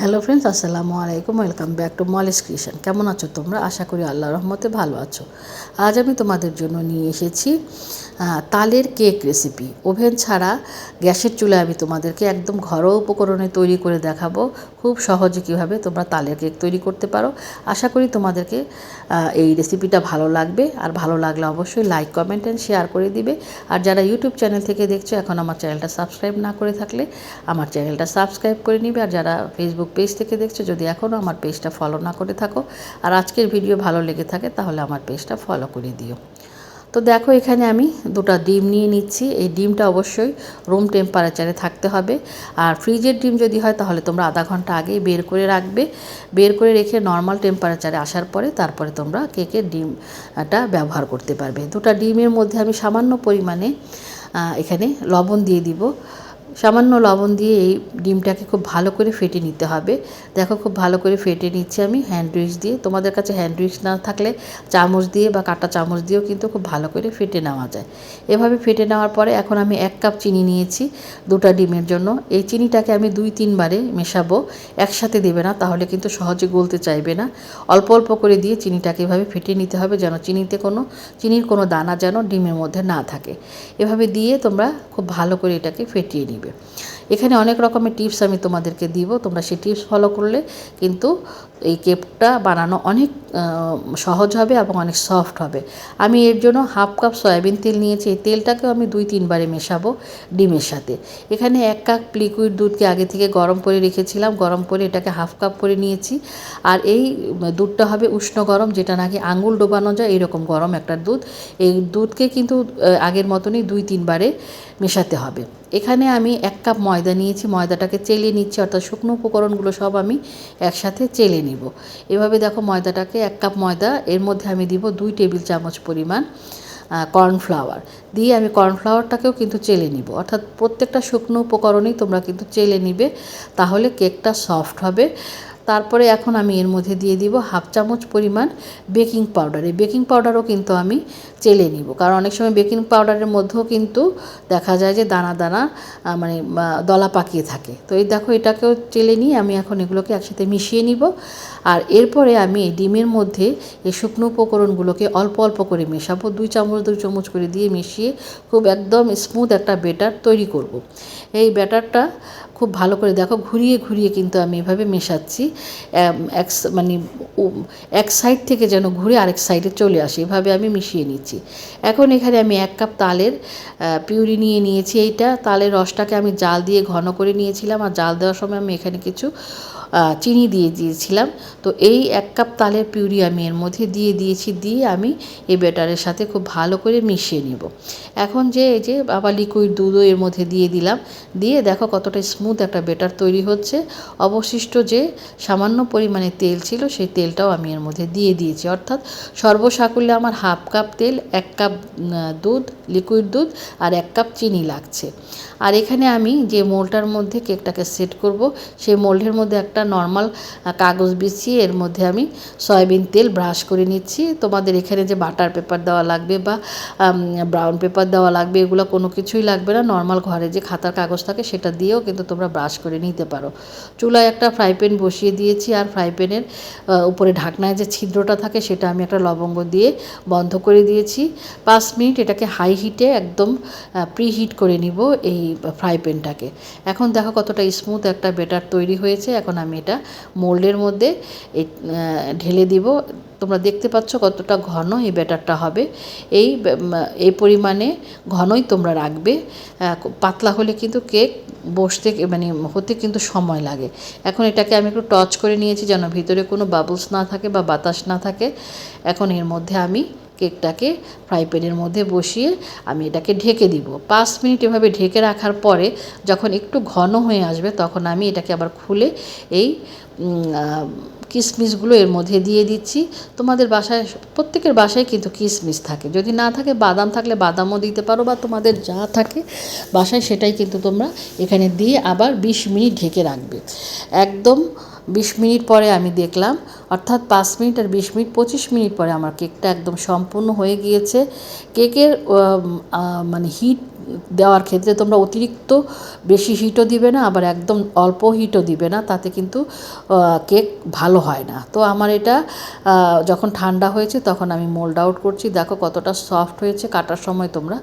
Hello friends আসসালামু আলাইকুম welcome back to মলেস ক্রিয়েশন কেমন আছো তোমরা? আশা করি আল্লাহ রহমতে ভালো আছো। আজ আমি তোমাদের জন্য নিয়ে এসেছি তালের কেক রেসিপি ওভেন ছাড়া গ্যাসের চুলায় আমি তোমাদেরকে একদম ঘরোয়া উপকরণে তৈরি করে দেখাবো, খুব সহজে কীভাবে তোমরা তালের কেক তৈরি করতে পারো। আশা করি তোমাদেরকে এই রেসিপিটা ভালো লাগবে। আর ভালো লাগলে অবশ্যই লাইক কমেন্ট অ্যান্ড শেয়ার করে দিবে। আর যারা ইউটিউব চ্যানেল থেকে দেখছ, এখন আমার চ্যানেলটা সাবস্ক্রাইব না করে থাকলে আমার চ্যানেলটা সাবস্ক্রাইব করে নিবে। আর যারা ফেসবুক পেজ থেকে দেখছ, যদি এখনও আমার পেজটা ফলো না করে থাকো আর আজকের ভিডিও ভালো লেগে থাকে, তাহলে আমার পেজটা ফলো করে দিও। তো দেখো, এখানে আমি দুটো ডিম নিয়ে নিচ্ছি। এই ডিমটা অবশ্যই রুম টেম্পারেচারে থাকতে হবে। আর ফ্রিজের ডিম যদি হয়, তাহলে তোমরা আধা ঘণ্টা আগেই বের করে রাখবে। বের করে রেখে নর্মাল টেম্পারেচারে আসার পরে তারপরে তোমরা কেকের ডিমটা ব্যবহার করতে পারবে। দুটো ডিমের মধ্যে আমি সামান্য পরিমাণে এখানে লবণ দিয়ে দিব। সামান্য লবণ দিয়ে এই ডিমটাকে খুব ভালো করে ফেটে নিতে হবে। দেখো খুব ভালো করে ফেটে নিচ্ছি আমি হ্যান্ড উইক্স দিয়ে। তোমাদের কাছে হ্যান্ড উইক্স না থাকলে চামচ দিয়ে বা কাটা চামচ দিয়েও কিন্তু খুব ভালো করে ফেটে নেওয়া যায়। এভাবে ফেটে নেওয়ার পরে এখন আমি এক কাপ চিনি নিয়েছি দুটা ডিমের জন্য। এই চিনিটাকে আমি দুই তিনবারে মেশাবো, একসাথে দেবে না, তাহলে কিন্তু সহজে গলতে চাইবে না। অল্প অল্প করে দিয়ে চিনিটাকে এভাবে ফেটে নিতে হবে যেন চিনিতে কোনো, চিনির কোনো দানা যেন ডিমের মধ্যে না থাকে। এভাবে দিয়ে তোমরা খুব ভালো করে এটাকে ফেটিয়ে নিবে। এখানে অনেক রকমের টিপস আমি তোমাদেরকে দিব, তোমরা সেই টিপস ফলো করলে কিন্তু এই কেকটা বানানো অনেক সহজ হবে এবং অনেক সফট হবে। আমি এর জন্য হাফ কাপ সয়াবিন তেল নিয়েছি, এই তেলটাকেও আমি দুই তিনবারে মেশাবো ডিমের সাথে। এখানে এক কাপ লিকুইড দুধকে আগে থেকে গরম করে রেখেছিলাম, গরম করে এটাকে হাফ কাপ করে নিয়েছি। আর এই দুধটা হবে উষ্ণ গরম, যেটা নাকি আঙুল ডোবানো যায়, এরকম গরম একটা দুধ। এই দুধকে কিন্তু আগের মতনই দুই তিনবারে মেশাতে হবে। এখানে আমি এক কাপ ময়দা নিয়েছি, ময়দাটাকে চেলে নিচ্ছি, অর্থাৎ শুকনো উপকরণগুলো সব আমি একসাথে চেলে নিব। এভাবে দেখো ময়দাটাকে এক কাপ ময়দা, এর মধ্যে আমি দিব দুই টেবিল চামচ পরিমাণ কর্নফ্লাওয়ার। দিয়ে আমি কর্নফ্লাওয়ারটাকেও কিন্তু চেলে নিব। অর্থাৎ প্রত্যেকটা শুকনো উপকরণেই তোমরা কিন্তু চেলে নিবে, তাহলে কেকটা সফট হবে। তারপরে এখন আমি এর মধ্যে দিয়ে দিব হাফ চামচ পরিমাণ বেকিং পাউডার। এই বেকিং পাউডারও কিন্তু আমি চেলে নিব। কারণ অনেক সময় বেকিং পাউডারের মধ্যেও কিন্তু দেখা যায় যে দানা দানা মানে দলা পাকিয়ে থাকে। তো এই দেখো এটাকেও চেলে নিয়ে আমি এখন এগুলোকে একসাথে মিশিয়ে নিব। আর এরপরে আমি এই ডিমের মধ্যে এই শুকনো উপকরণগুলোকে অল্প অল্প করে মেশাবো। দুই চামচ দুই চামচ করে দিয়ে মিশিয়ে খুব একদম স্মুথ একটা বেটার তৈরি করব। এই ব্যাটারটা খুব ভালো করে দেখো ঘুরিয়ে ঘুরিয়ে কিন্তু আমি এভাবে মেশাচ্ছি। এক মানে এক সাইড থেকে যেন ঘুরে আরেক সাইডে চলে আসে। এভাবে আমি মিশিয়ে নিচ্ছি। এখন এখানে আমি এক কাপ তালের পিউরি নিয়ে নিয়েছি এইটা। তালের রসটাকে আমি জাল দিয়ে ঘন করে নিয়েছিলাম আর জাল দেওয়ার সময় আমি এখানে কিছু চিনি দিয়ে দিয়েছিলাম। তো এই এক কাপ তালের পিউরি আমি এর মধ্যে দিয়ে দিয়েছি, দিয়ে আমি এই ব্যাটারের সাথে খুব ভালো করে মিশিয়ে নেব। এখন যে, এই যে আবার লিকুইড দুধও এর মধ্যে দিয়ে দিলাম। দিয়ে দেখো কতটা স্মুথ একটা বেটার তৈরি হচ্ছে। অবশিষ্ট যে সামান্য পরিমাণে তেল ছিল সেই তেলটাও আমি এর মধ্যে দিয়ে দিয়েছি। অর্থাৎ সর্বসাকুল্যে আমার হাফ কাপ তেল এক কাপ দুধ লিকুইড দুধ আর এক কাপ চিনি লাগছে। আর এখানে আমি যে মোল্ডটার মধ্যে কেকটাকে সেট করব, সেই মোল্ডের মধ্যে একটা নর্মাল কাগজ বিছিয়ে এর মধ্যে আমি সয়াবিন তেল ব্রাশ করে নিচ্ছি। তোমাদের এখানে যে বাটার পেপার দেওয়া লাগবে বা ব্রাউন পেপার দেওয়া লাগবে, এগুলো কোনো কিছুই লাগবে না। নর্মাল ঘরে যে খাতার কাগজ থাকে সেটা দিয়েও কিন্তু তোমরা ব্রাশ করে নিতে পারো। চুলায় একটা ফ্রাই প্যান বসিয়ে দিয়েছি আর ফ্রাই প্যানের উপরে ঢাকনায় যে ছিদ্রটা থাকে সেটা আমি একটা লবঙ্গ দিয়ে বন্ধ করে দিয়েছি। পাঁচ মিনিট এটাকে হাই হিটে একদম প্রি হিট করে নিব এই ফ্রাই প্যানটাকে এখন দেখো কতটা স্মুথ একটা বেটার তৈরি হয়েছে। এখন আমি এটা মোল্ডের মধ্যে ঢেলে দিব। তোমরা দেখতে পাচ্ছ কতটা ঘন এই ব্যাটারটা হবে। এই এই পরিমাণে ঘনই তোমরা রাখবে। পাতলা হলে কিন্তু কেক বসতে মানে হতে কিন্তু সময় লাগে। এখন এটাকে আমি একটু টচ করে নিয়েছি যেন ভিতরে কোনো বাবলস না থাকে বা বাতাস না থাকে। এখন এর মধ্যে আমি কেকটাকে ফ্রাই প্যানের মধ্যে বসিয়ে আমি এটাকে ঢেকে দিব। পাঁচ মিনিট এভাবে ঢেকে রাখার পরে যখন একটু ঘন হয়ে আসবে তখন আমি এটাকে আবার খুলে এই কিশমিশগুলো এর মধ্যে দিয়ে দিচ্ছি। তোমাদের বাসায়, প্রত্যেকের বাসায় কিন্তু কিশমিশ থাকে। যদি না থাকে, বাদাম থাকলে বাদামও দিতে পারো বা তোমাদের যা থাকে বাসায় সেটাই কিন্তু তোমরা এখানে দিয়ে আবার বিশ মিনিট ঢেকে রাখবে। একদম বিশ মিনিট পরে আমি দেখলাম অর্থাৎ পাঁচ মিনিট আর বিশ মিনিট, পঁচিশ মিনিট পরে আমার কেকটা একদম সম্পূর্ণ হয়ে গিয়েছে। কেকের মানে হিট দেওয়ার ক্ষেত্রে তোমরা অতিরিক্ত বেশি হিটও দিবে না, আবার একদম অল্প হিটও দিবে না, তাতে কিন্তু কেক ভালো হয় না। তো আমার এটা যখন ঠান্ডা হয়েছে তখন আমি মোল্ড আউট করছি। দেখো কতটা সফট হয়েছে, কাটার সময় তোমরা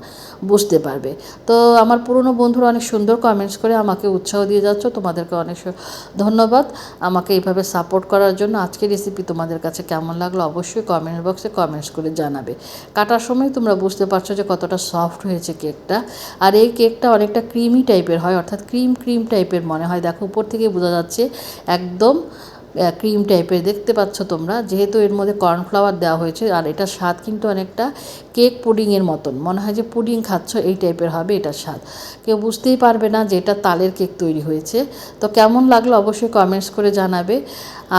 বুঝতে পারবে। তো আমার পুরনো বন্ধুরা অনেক সুন্দর কমেন্টস করে আমাকে উৎসাহ দিয়ে যাচ্ছ, তোমাদেরকে অনেক ধন্যবাদ। আমাকে এইভাবে সাপোর্ট করার জন্য আজকের রেসিপি তোমাদের কাছে কেমন লাগল অবশ্যই কমেন্ট বক্সে কমেন্টস করে জানাবে। কাটার সময় তোমরা বুঝতে পারছ যে কতটা সফট হয়েছে কেকটা আর এই কেকটা অনেকটা ক্রিমি টাইপের হয়, অর্থাৎ ক্রিম ক্রিম টাইপের মনে হয়। দেখো, উপর থেকে বোঝা যাচ্ছে একদম ক্রিম টাইপের দেখতে পাচ্ছ তোমরা, যেহেতু এর মধ্যে কর্নফ্লাওয়ার দেওয়া হয়েছে, আর এটার স্বাদ কিন্তু অনেকটা কেক পুডিংয়ের মতন। মনে হয় যে পুডিং খাচ্ছ, এই টাইপের হবে এটার স্বাদ। কেউ বুঝতেই পারবে না যে এটা তালের কেক তৈরি হয়েছে। তো কেমন লাগল অবশ্যই কমেন্টস করে জানাবে।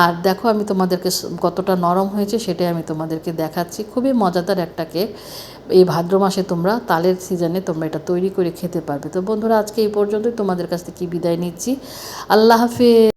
আর দেখো, আমি তোমাদেরকে কতটা নরম হয়েছে সেটাই আমি তোমাদেরকে দেখাচ্ছি। খুবই মজাদার একটা কেক এই ভাদ্র মাসে তোমরা তালের সিজনে তোমরা এটা তৈরি করে খেতে পারবে। তো বন্ধুরা, আজকে এই পর্যন্তই। তোমাদের কাছ থেকে বিদায় নিচ্ছি। আল্লাহ হাফিজ।